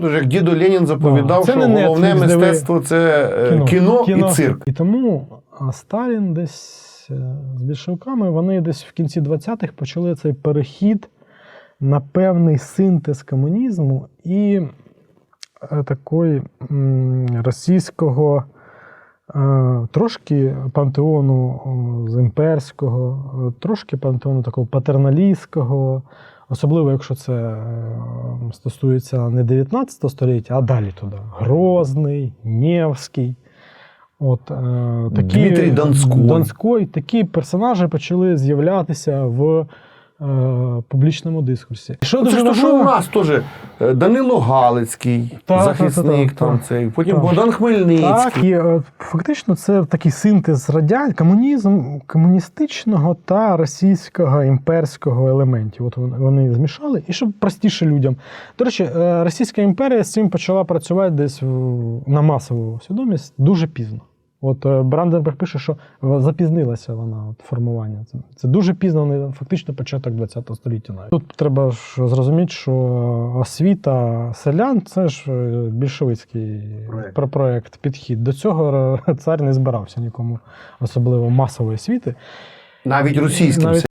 Тож як діду Ленін заповідав, Це що не головне Netflix, мистецтво це кіно, кіно, і цирк. І тому Сталін десь е, з більшовиками вони десь в кінці 20-х почали цей перехід на певний синтез комунізму і е, такої російського. Трошки пантеону з імперського, трошки пантеону такого патерналістського, особливо якщо це е, стосується не 19 століття, а далі туди. Грозний, Нєвський. От, е, такі, Дмитрій Донський. Донський. Такі персонажі почали з'являтися в публічному дискурсі. Що Це дуже ж то, що у нас теж е, Данило Галицький, Так, захисник так, так, там так. цей, потім Так. Богдан Хмельницький. Так, і е, фактично це такий синтез радян, комунізм, комуністичного та російського імперського елементів. От вони- змішали, і щоб простіше людям. До речі, е, Російська імперія з цим почала працювати десь в- на масову свідомість дуже пізно. От е, Бранденберг пише, що запізнилася вона от формування. Це, це дуже пізно, фактично початок ХХ століття. Навіть тут треба ж зрозуміти, що освіта селян це ж е, більшовицький Проект. про проект, підхід. До цього е, цар не збирався нікому особливо масової освіти. Навіть російським Навіть